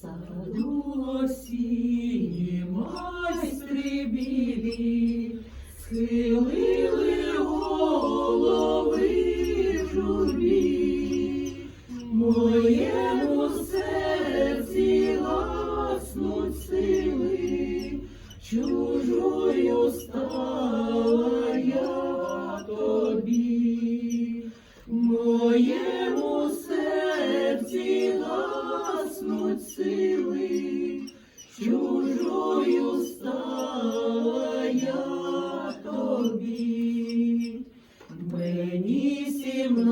саду осінні майстри білі, схилили голови журбі, моєму серці гаснуть сили, чужою стала я тобі, моєму тобі. Мені сімнадцяти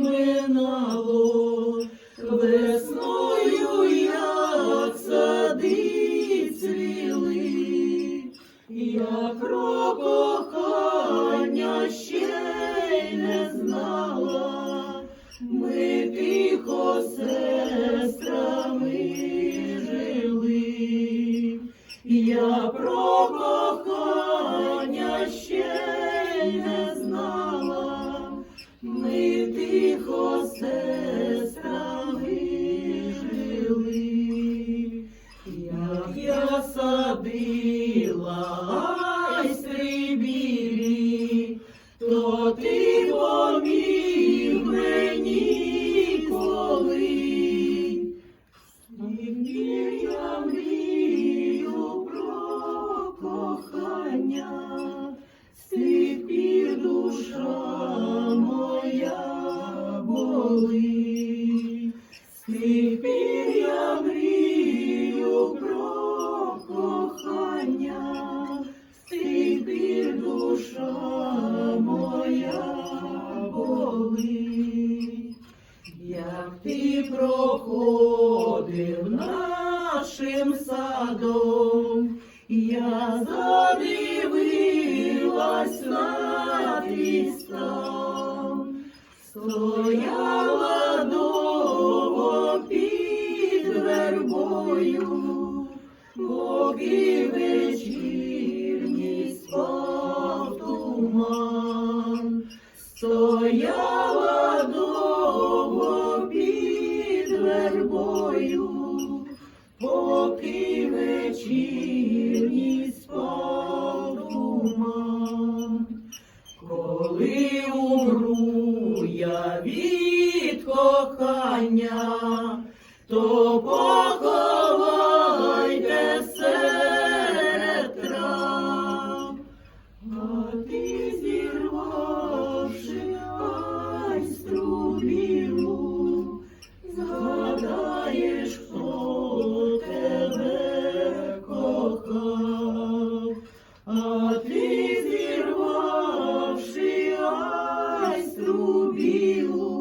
минало, весною, як сади цвіли, я про кохання ще не знала, ми тихо сестрами жили, я про Be. Проходив нашим садом, я задивилась на твій стояла довго під вербою, поки вечірній спав. Стояла Спасіння, то поховайте сестра, а ти зірвавши айстру білу, згадаєш, хто тебе кохав, а ти зірвавши айстру білу,